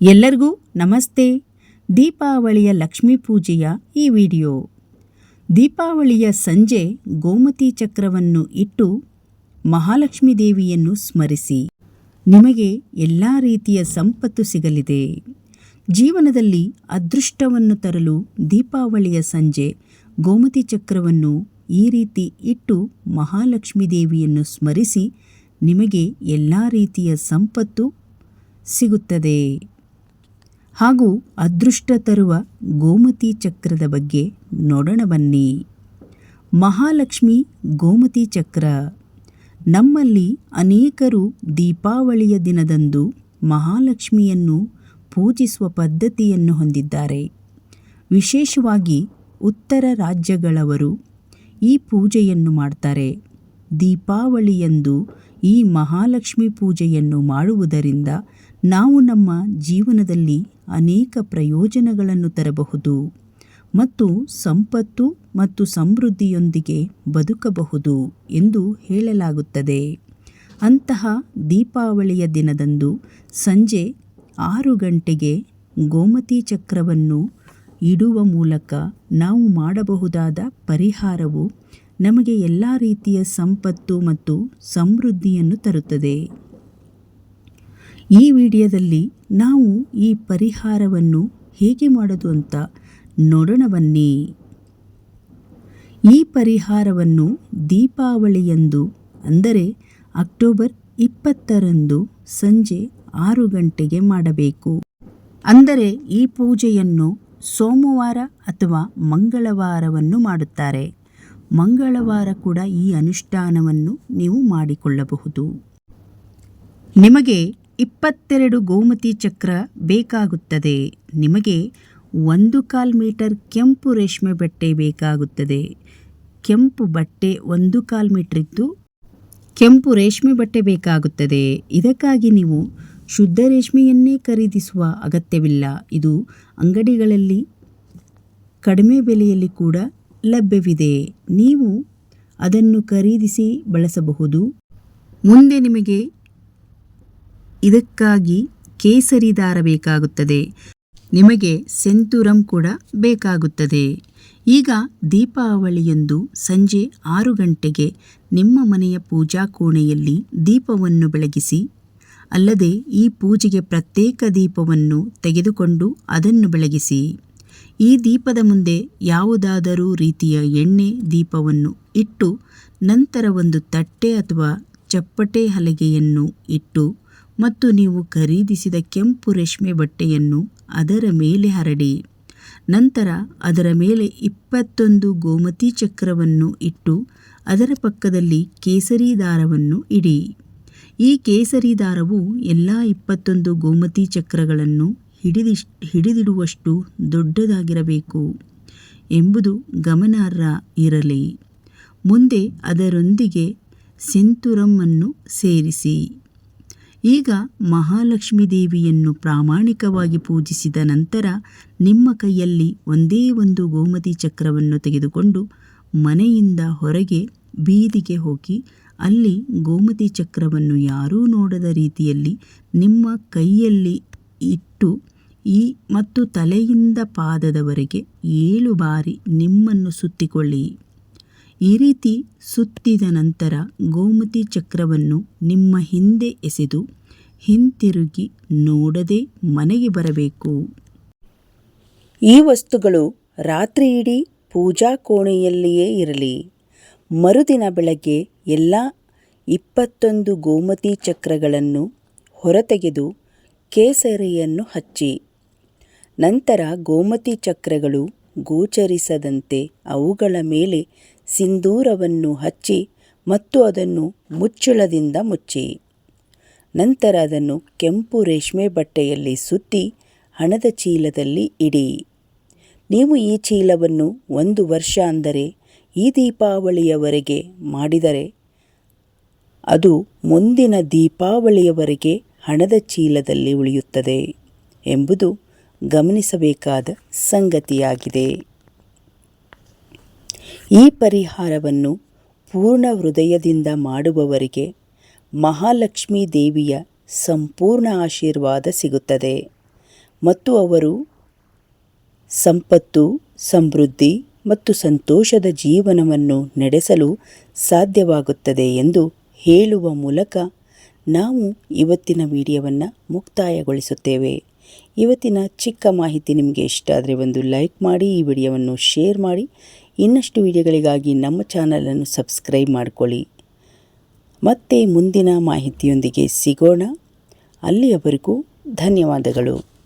ಎಲ್ಲರಿಗೂ ನಮಸ್ತೆ. ದೀಪಾವಳಿಯ ಲಕ್ಷ್ಮೀ ಪೂಜೆಯ ಈ ವಿಡಿಯೋ. ದೀಪಾವಳಿಯ ಸಂಜೆ ಗೋಮತಿ ಚಕ್ರವನ್ನು ಇಟ್ಟು ಮಹಾಲಕ್ಷ್ಮೀ ದೇವಿಯನ್ನು ಸ್ಮರಿಸಿ. ನಿಮಗೆ ಎಲ್ಲ ರೀತಿಯ ಸಂಪತ್ತು ಸಿಗಲಿದೆ. ಜೀವನದಲ್ಲಿ ಅದೃಷ್ಟವನ್ನು ತರಲು ದೀಪಾವಳಿಯ ಸಂಜೆ ಗೋಮತಿ ಚಕ್ರವನ್ನು ಈ ರೀತಿ ಇಟ್ಟು ಮಹಾಲಕ್ಷ್ಮೀ ದೇವಿಯನ್ನು ಸ್ಮರಿಸಿ ನಿಮಗೆ ಎಲ್ಲ ರೀತಿಯ ಸಂಪತ್ತು ಸಿಗುತ್ತದೆ. ಹಾಗೂ ಅದೃಷ್ಟ ತರುವ ಗೋಮತಿ ಚಕ್ರದ ಬಗ್ಗೆ ನೋಡೋಣ ಬನ್ನಿ. ಮಹಾಲಕ್ಷ್ಮಿ ಗೋಮತಿ ಚಕ್ರ. ನಮ್ಮಲ್ಲಿ ಅನೇಕರು ದೀಪಾವಳಿಯ ದಿನದಂದು ಮಹಾಲಕ್ಷ್ಮಿಯನ್ನು ಪೂಜಿಸುವ ಪದ್ಧತಿಯನ್ನು ಹೊಂದಿದ್ದಾರೆ. ವಿಶೇಷವಾಗಿ ಉತ್ತರ ರಾಜ್ಯಗಳವರು ಈ ಪೂಜೆಯನ್ನು ಮಾಡ್ತಾರೆ. ದೀಪಾವಳಿಯಂದು ಈ ಮಹಾಲಕ್ಷ್ಮಿ ಪೂಜೆಯನ್ನು ಮಾಡುವುದರಿಂದ ನಾವು ನಮ್ಮ ಜೀವನದಲ್ಲಿ ಅನೇಕ ಪ್ರಯೋಜನಗಳನ್ನು ತರಬಹುದು ಮತ್ತು ಸಂಪತ್ತು ಮತ್ತು ಸಮೃದ್ಧಿಯೊಂದಿಗೆ ಬದುಕಬಹುದು ಎಂದು ಹೇಳಲಾಗುತ್ತದೆ. ಅಂತಹ ದೀಪಾವಳಿಯ ದಿನದಂದು ಸಂಜೆ ಆರು ಗಂಟೆಗೆ ಗೋಮತಿ ಚಕ್ರವನ್ನು ಇಡುವ ಮೂಲಕ ನಾವು ಮಾಡಬಹುದಾದ ಪರಿಹಾರವು ನಮಗೆ ಎಲ್ಲ ರೀತಿಯ ಸಂಪತ್ತು ಮತ್ತು ಸಮೃದ್ಧಿಯನ್ನು ತರುತ್ತದೆ. ಈ ವಿಡಿಯೋದಲ್ಲಿ ನಾವು ಈ ಪರಿಹಾರವನ್ನು ಹೇಗೆ ಮಾಡೋದು ಅಂತ ನೋಡೋಣ ಬನ್ನಿ. ಈ ಪರಿಹಾರವನ್ನು ದೀಪಾವಳಿಯಂದು ಅಂದರೆ ಅಕ್ಟೋಬರ್ ಇಪ್ಪತ್ತರಂದು ಸಂಜೆ ಆರು ಗಂಟೆಗೆ ಮಾಡಬೇಕು. ಅಂದರೆ ಈ ಪೂಜೆಯನ್ನು ಸೋಮವಾರ ಅಥವಾ ಮಂಗಳವಾರವನ್ನು ಮಾಡುತ್ತಾರೆ. ಮಂಗಳವಾರ ಕೂಡ ಈ ಅನುಷ್ಠಾನವನ್ನು ನೀವು ಮಾಡಿಕೊಳ್ಳಬಹುದು. ನಿಮಗೆ ಇಪ್ಪತ್ತೆರಡು ಗೋಮತಿ ಚಕ್ರ ಬೇಕಾಗುತ್ತದೆ. ನಿಮಗೆ ಒಂದು ಕಾಲ್ ಮೀಟರ್ ಕೆಂಪು ರೇಷ್ಮೆ ಬಟ್ಟೆ ಬೇಕಾಗುತ್ತದೆ. ಕೆಂಪು ಬಟ್ಟೆ ಒಂದು ಕಾಲ್ ಮೀಟರ್ ಇದ್ದು ಕೆಂಪು ರೇಷ್ಮೆ ಬಟ್ಟೆ ಬೇಕಾಗುತ್ತದೆ. ಇದಕ್ಕಾಗಿ ನೀವು ಶುದ್ಧ ರೇಷ್ಮೆಯನ್ನೇ ಖರೀದಿಸುವ ಅಗತ್ಯವಿಲ್ಲ. ಇದು ಅಂಗಡಿಗಳಲ್ಲಿ ಕಡಿಮೆ ಬೆಲೆಯಲ್ಲಿ ಕೂಡ ಲಭ್ಯವಿದೆ. ನೀವು ಅದನ್ನು ಖರೀದಿಸಿ ಬಳಸಬಹುದು. ಮುಂದೆ ನಿಮಗೆ ಇದಕ್ಕಾಗಿ ಕೇಸರಿ ದಾರ ಬೇಕಾಗುತ್ತದೆ. ನಿಮಗೆ ಸೆಂತುರಂ ಕೂಡ ಬೇಕಾಗುತ್ತದೆ. ಈಗ ದೀಪಾವಳಿಯಂದು ಸಂಜೆ ಆರು ಗಂಟೆಗೆ ನಿಮ್ಮ ಮನೆಯ ಪೂಜಾ ಕೋಣೆಯಲ್ಲಿ ದೀಪವನ್ನು ಬೆಳಗಿಸಿ, ಅಲ್ಲದೆ ಈ ಪೂಜೆಗೆ ಪ್ರತ್ಯೇಕ ದೀಪವನ್ನು ತೆಗೆದುಕೊಂಡು ಅದನ್ನು ಬೆಳಗಿಸಿ. ಈ ದೀಪದ ಮುಂದೆ ಯಾವುದಾದರೂ ರೀತಿಯ ಎಣ್ಣೆ, ದೀಪವನ್ನು ಇಟ್ಟು, ನಂತರ ಒಂದು ತಟ್ಟೆ ಅಥವಾ ಚಪ್ಪಟೆ ಹಲಗೆಯನ್ನು ಇಟ್ಟು ಮತ್ತು ನೀವು ಖರೀದಿಸಿದ ಕೆಂಪು ರೇಷ್ಮೆ ಬಟ್ಟೆಯನ್ನು ಅದರ ಮೇಲೆ ಹರಡಿ. ನಂತರ ಅದರ ಮೇಲೆ ಇಪ್ಪತ್ತೊಂದು ಗೋಮತಿ ಚಕ್ರವನ್ನು ಇಟ್ಟು ಅದರ ಪಕ್ಕದಲ್ಲಿ ಕೇಸರಿ ದಾರವನ್ನು ಇಡಿ. ಈ ಕೇಸರಿ ದಾರವು ಎಲ್ಲ ಇಪ್ಪತ್ತೊಂದು ಗೋಮತಿ ಚಕ್ರಗಳನ್ನು ಹಿಡಿದಿಶ್ ಹಿಡಿದಿಡುವಷ್ಟು ದೊಡ್ಡದಾಗಿರಬೇಕು ಎಂಬುದು ಗಮನಾರ್ಹ ಇರಲಿ. ಮುಂದೆ ಅದರೊಂದಿಗೆ ಸೆಂತುರಮ್ಮನ್ನು ಸೇರಿಸಿ. ಈಗ ಮಹಾಲಕ್ಷ್ಮೀ ದೇವಿಯನ್ನು ಪ್ರಾಮಾಣಿಕವಾಗಿ ಪೂಜಿಸಿದ ನಂತರ ನಿಮ್ಮ ಕೈಯಲ್ಲಿ ಒಂದೇ ಒಂದು ಗೋಮತಿ ಚಕ್ರವನ್ನು ತೆಗೆದುಕೊಂಡು ಮನೆಯಿಂದ ಹೊರಗೆ ಬೀದಿಗೆ ಹೋಗಿ ಅಲ್ಲಿ ಗೋಮತಿ ಚಕ್ರವನ್ನು ಯಾರೂ ನೋಡದ ರೀತಿಯಲ್ಲಿ ನಿಮ್ಮ ಕೈಯಲ್ಲಿ ಇಟ್ಟು ಈ ಮತ್ತು ತಲೆಯಿಂದ ಪಾದದವರೆಗೆ ಏಳು ಬಾರಿ ನಿಮ್ಮನ್ನು ಸುತ್ತಿಕೊಳ್ಳಿ. ಈ ರೀತಿ ಸುತ್ತಿದ ನಂತರ ಗೋಮತಿ ಚಕ್ರವನ್ನು ನಿಮ್ಮ ಹಿಂದೆ ಎಸೆದು ಹಿಂತಿರುಗಿ ನೋಡದೆ ಮನೆಗೆ ಬರಬೇಕು. ಈ ವಸ್ತುಗಳು ರಾತ್ರಿಯಿಡೀ ಪೂಜಾ ಕೋಣೆಯಲ್ಲಿಯೇ ಇರಲಿ. ಮರುದಿನ ಬೆಳಗ್ಗೆ ಎಲ್ಲ ಇಪ್ಪತ್ತೊಂದು ಗೋಮತಿ ಚಕ್ರಗಳನ್ನು ಹೊರತೆಗೆದು ಕೇಸರಿಯನ್ನು ಹಚ್ಚಿ. ನಂತರ ಗೋಮತಿ ಚಕ್ರಗಳು ಗೋಚರಿಸದಂತೆ ಅವುಗಳ ಮೇಲೆ ಸಿಂಧೂರವನ್ನು ಹಚ್ಚಿ ಮತ್ತು ಅದನ್ನು ಮುಚ್ಚಳದಿಂದ ಮುಚ್ಚಿ. ನಂತರ ಅದನ್ನು ಕೆಂಪು ರೇಷ್ಮೆ ಬಟ್ಟೆಯಲ್ಲಿ ಸುತ್ತಿ ಹಣದ ಚೀಲದಲ್ಲಿ ಇಡಿ. ನೀವು ಈ ಚೀಲವನ್ನು ಒಂದು ವರ್ಷ ಅಂದರೆ ಈ ದೀಪಾವಳಿಯವರೆಗೆ ಮಾಡಿದರೆ ಅದು ಮುಂದಿನ ದೀಪಾವಳಿಯವರೆಗೆ ಹಣದ ಚೀಲದಲ್ಲಿ ಉಳಿಯುತ್ತದೆ ಎಂಬುದು ಗಮನಿಸಬೇಕಾದ ಸಂಗತಿಯಾಗಿದೆ. ಈ ಪರಿಹಾರವನ್ನು ಪೂರ್ಣ ಹೃದಯದಿಂದ ಮಾಡುವವರಿಗೆ ಮಹಾಲಕ್ಷ್ಮೀ ದೇವಿಯ ಸಂಪೂರ್ಣ ಆಶೀರ್ವಾದ ಸಿಗುತ್ತದೆ. ಮತ್ತು ಅವರು ಸಂಪತ್ತು, ಸಮೃದ್ಧಿ ಮತ್ತು ಸಂತೋಷದ ಜೀವನವನ್ನು ನಡೆಸಲು ಸಾಧ್ಯವಾಗುತ್ತದೆ ಎಂದು ಹೇಳುವ ಮೂಲಕ ನಾವು ಇವತ್ತಿನ ವಿಡಿಯೋವನ್ನು ಮುಕ್ತಾಯಗೊಳಿಸುತ್ತೇವೆ. ಇವತ್ತಿನ ಚಿಕ್ಕ ಮಾಹಿತಿ ನಿಮಗೆ ಇಷ್ಟ ಆದರೆ ಒಂದು ಲೈಕ್ ಮಾಡಿ, ಈ ವಿಡಿಯೋವನ್ನು ಶೇರ್ ಮಾಡಿ. ಇನ್ನಷ್ಟು ವಿಡಿಯೋಗಳಿಗಾಗಿ ನಮ್ಮ ಚಾನಲನ್ನು ಸಬ್ಸ್ಕ್ರೈಬ್ ಮಾಡಿಕೊಳ್ಳಿ. ಮತ್ತೆ ಮುಂದಿನ ಮಾಹಿತಿಯೊಂದಿಗೆ ಸಿಗೋಣ. ಅಲ್ಲಿಯವರೆಗೂ ಧನ್ಯವಾದಗಳು.